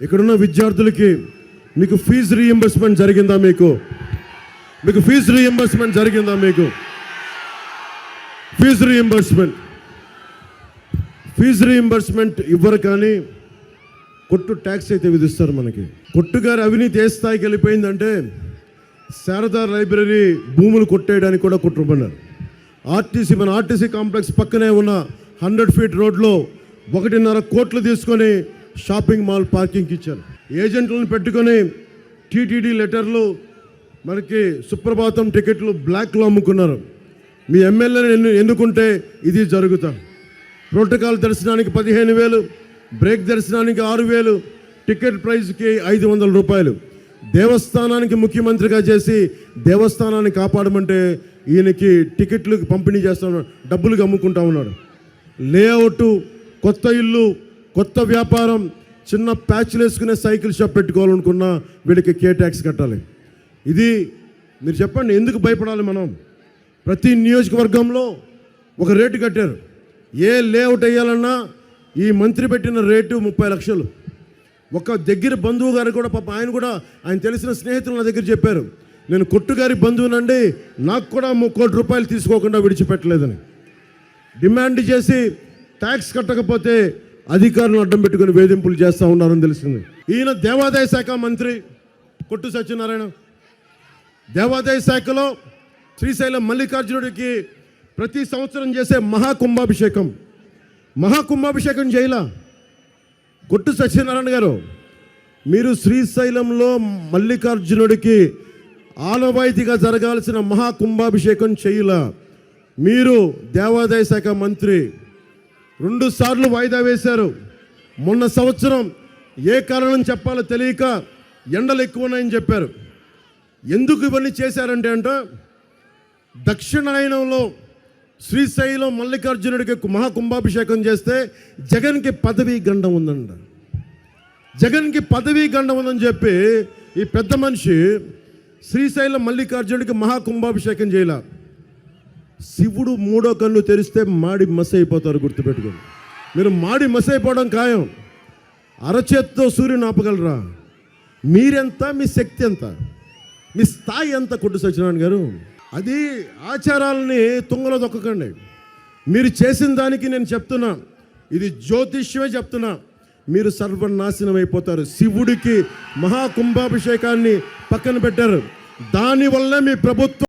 ఇక్కడున్న విద్యార్థులకి మీకు ఫీజు రీఎంబర్స్మెంట్ జరిగిందా మీకు? మీకు ఫీజు రీఎంబర్స్మెంట్ జరిగిందా మీకు? ఫీజు రీఎంబర్స్మెంట్ ఫీజు రీఎంబర్స్మెంట్ ఇవ్వరు కానీ కొట్టు ట్యాక్స్ అయితే విధిస్తారు మనకి. కొట్టు గారి అవినీతి ఏ స్థాయికి వెళ్ళిపోయిందంటే శారదా లైబ్రరీ భూములు కొట్టేయడానికి కూడా కుట్రపన్నారు ఆర్టీసీ మన ఆర్టీసీ కాంప్లెక్స్ పక్కనే ఉన్న హండ్రెడ్ ఫీట్ రోడ్లో ఒకటిన్నర కోట్లు తీసుకొని షాపింగ్ మాల్ పార్కింగ్కి ఇచ్చారు. ఏజెంట్లను పెట్టుకొని టీటీడీ లెటర్లు మనకి సుప్రభాతం టికెట్లు బ్లాక్లో అమ్ముకున్నారు. మీ ఎమ్మెల్యేని ఎందుకుంటే ఎన్నుకుంటే ఇది జరుగుతా. ప్రోటోకాల్ దర్శనానికి పదిహేను వేలు బ్రేక్ దర్శనానికి ఆరు వేలు టికెట్ ప్రైస్కి ఐదు వందల రూపాయలు. దేవస్థానానికి ముఖ్యమంత్రిగా చేసి దేవస్థానాన్ని కాపాడమంటే ఈయనకి టికెట్లు పంపిణీ చేస్తా ఉన్నాడు డబ్బులు అమ్ముకుంటా ఉన్నాడు. లేఅవుట్ కొత్త ఇల్లు కొత్త వ్యాపారం చిన్న ప్యాచ్లు వేసుకునే సైకిల్ షాప్ పెట్టుకోవాలనుకున్నా వీళ్ళకి కే ట్యాక్స్ కట్టాలి. ఇది మీరు చెప్పండి ఎందుకు భయపడాలి మనం? ప్రతి నియోజకవర్గంలో ఒక రేటు కట్టారు. ఏ లేఅవుట్ వేయాలన్నా ఈ మంత్రి పెట్టిన రేటు ముప్పై లక్షలు. ఒక దగ్గర బంధువు గారు కూడా పాప ఆయన కూడా ఆయన తెలిసిన స్నేహితులు నా దగ్గర చెప్పారు. నేను కొట్టుగారి బంధువునండి నాకు కూడా కోటి రూపాయలు తీసుకోకుండా విడిచిపెట్టలేదని. డిమాండ్ చేసి ట్యాక్స్ కట్టకపోతే అధికారులను అడ్డం పెట్టుకుని వేధింపులు చేస్తూ ఉన్నారని తెలిసింది. ఈయన దేవాదాయ శాఖ మంత్రి కొట్టు సత్యనారాయణ. దేవాదాయ శాఖలో శ్రీశైలం మల్లికార్జునుడికి ప్రతి సంవత్సరం చేసే మహాకుంభాభిషేకం. మహాకుంభాభిషేకం చేయలా? కొట్టు సత్యనారాయణ గారు మీరు శ్రీశైలంలో మల్లికార్జునుడికి ఆనవాయితీగా జరగాల్సిన మహాకుంభాభిషేకం చేయలా? మీరు దేవాదాయ శాఖ మంత్రి రెండు సార్లు వాయిదా వేశారు. మొన్న సంవత్సరం ఏ కారణం చెప్పాలో తెలియక ఎండలు ఎక్కువ ఉన్నాయని చెప్పారు. ఎందుకు ఇవన్నీ చేశారంటే అంట దక్షిణాయనంలో శ్రీశైలం మల్లికార్జునుడికి మహాకుంభాభిషేకం చేస్తే జగన్కి పదవీ గండం ఉందంట. జగన్కి పదవీ గండం ఉందని చెప్పి ఈ పెద్ద మనిషి శ్రీశైలం మల్లికార్జునుడికి మహాకుంభాభిషేకం చేయాల. శివుడు మూడో కన్ను తెరిస్తే మాడి మస అయిపోతారు గుర్తుపెట్టుకోండి. మీరు మాడి మస అయిపోవడం ఖాయం. అరచేత్తో సూర్యుని ఆపగలరా? మీరెంత మీ శక్తి ఎంత? మీ స్థాయి ఎంత? కొట్టు సత్యనారాయణ గారు. అది ఆచారాలని తుంగలో దొక్కకండి మీరు చేసిన దానికి నేను చెప్తున్నా. ఇది జ్యోతిష్యమే చెప్తున్నా. మీరు సర్వనాశనం అయిపోతారు. శివుడికి మహాకుంభాభిషేకాన్ని పక్కన పెట్టారు. దానివల్ల మీ ప్రభుత్వం